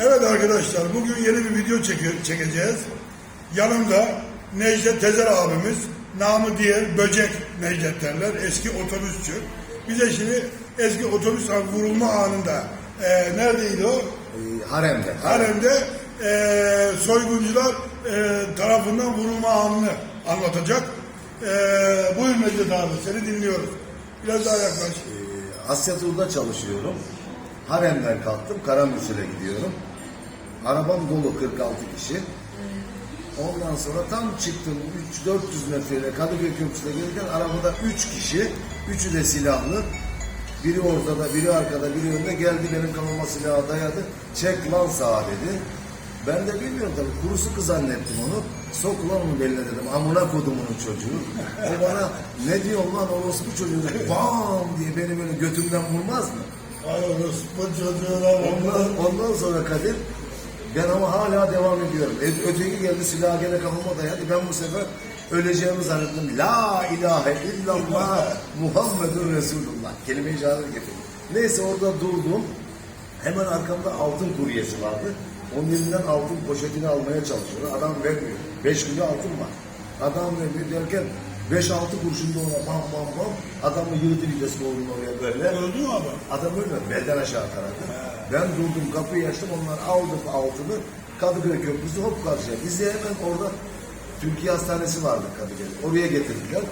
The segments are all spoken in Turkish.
Evet arkadaşlar bugün yeni bir video çeki- çekeceğiz. Yanımda Necdet Tezer abimiz, namı diğer Böcek Necdet derler, eski otobüsçü. Bize şimdi eski otobüs vurulma anında e, neredeydi o? Ee, haremde. Haremde e, soyguncular e, tarafından vurulma anını anlatacak. E, buyur Necdet abi seni dinliyoruz. Biraz daha yaklaş. Ee, Asya Tur'da çalışıyorum. Haremden kalktım. Karamürsel'e gidiyorum. Arabam dolu 46 kişi. Ondan sonra tam çıktım 3-400 metreyle Kadıköy Köprüsü'ne gelirken arabada 3 kişi. Üçü de silahlı. Biri ortada, biri arkada, biri önde geldi benim kafama silahı dayadı. Çek lan sağa dedi. Ben de bilmiyorum tabii kurusu kız zannettim onu. Sok lan onu beline dedim. Amına kodumunun çocuğu. O bana ne diyor lan orospu çocuğu dedi. Bam diye beni böyle götümden vurmaz mı? Ay orospu çocuğuna. Ondan, ondan sonra Kadir ben ama hala devam ediyorum. E, öteki geldi silah gene kafama dayadı. Ben bu sefer öleceğimi zannettim. La ilahe illallah Muhammedun Resulullah. Kelime-i şehadet getirdim. Neyse orada durdum. Hemen arkamda altın kuryesi vardı. Onun elinden altın poşetini almaya çalışıyor. Adam vermiyor. Beş kilo altın var. Adam vermiyor derken beş altı kurşun da ona bam bam bam. Adamı yığdı vites kolunu oraya böyle. Öldü mü adam? Adam ölmedi. Belden aşağı taradı. Ben durdum kapıyı açtım. Onlar aldı altını. Kadıköy Köprüsü hop karşıya. Bizi hemen orada Türkiye Hastanesi vardı Kadıköy'de. Oraya getirdiler.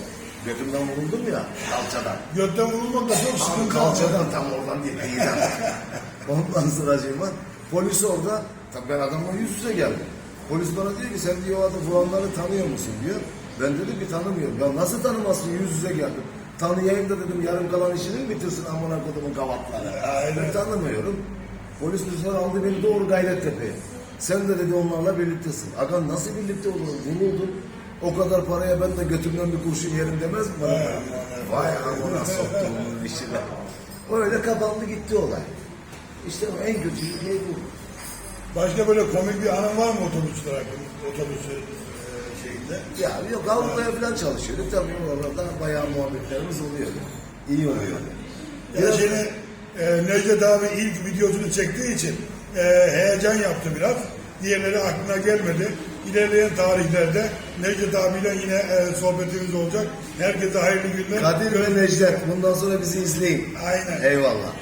Götümden vuruldum ya kalçadan. Götten vurulmak da çok sıkıntı. kalçadan tam oradan değil. Kıyıdan. Ondan sonra Cemal, polis orada. Tabii ben adamla yüz yüze geldim. Polis bana diyor ki sen diyor o adam Fuanları tanıyor musun diyor. Ben dedim ki tanımıyorum. Ya nasıl tanımazsın yüz yüze geldim. Tanıyayım da dedim yarım kalan işini bitirsin amına kodumun gavatları. Ben tanımıyorum. Polis sefer aldı beni doğru Gayrettepe'ye. Sen de dedi onlarla birliktesin. Aga nasıl birlikte olur? Vuruldun. O kadar paraya ben de götümden bir kurşun yerim demez mi bana? Vay amına soktum bunun işine. Öyle kapandı gitti olay. İşte en kötü şey bu. Başka böyle komik bir anın var mı otobüsler hakkında? Otobüsü e, şeyinde? Ya yok Avrupa'ya falan çalışıyorduk. Tabii oralarda bayağı muhabbetlerimiz oluyor. İyi oluyor. Ya Biraz- şimdi e, Necdet abi ilk videosunu çektiği için e, heyecan yaptı biraz. Diğerleri aklına gelmedi. İlerleyen tarihlerde Necdet abiyle yine e, sohbetimiz olacak. Herkese hayırlı günler. Kadir ve Necdet bundan sonra bizi izleyin. Aynen. Eyvallah.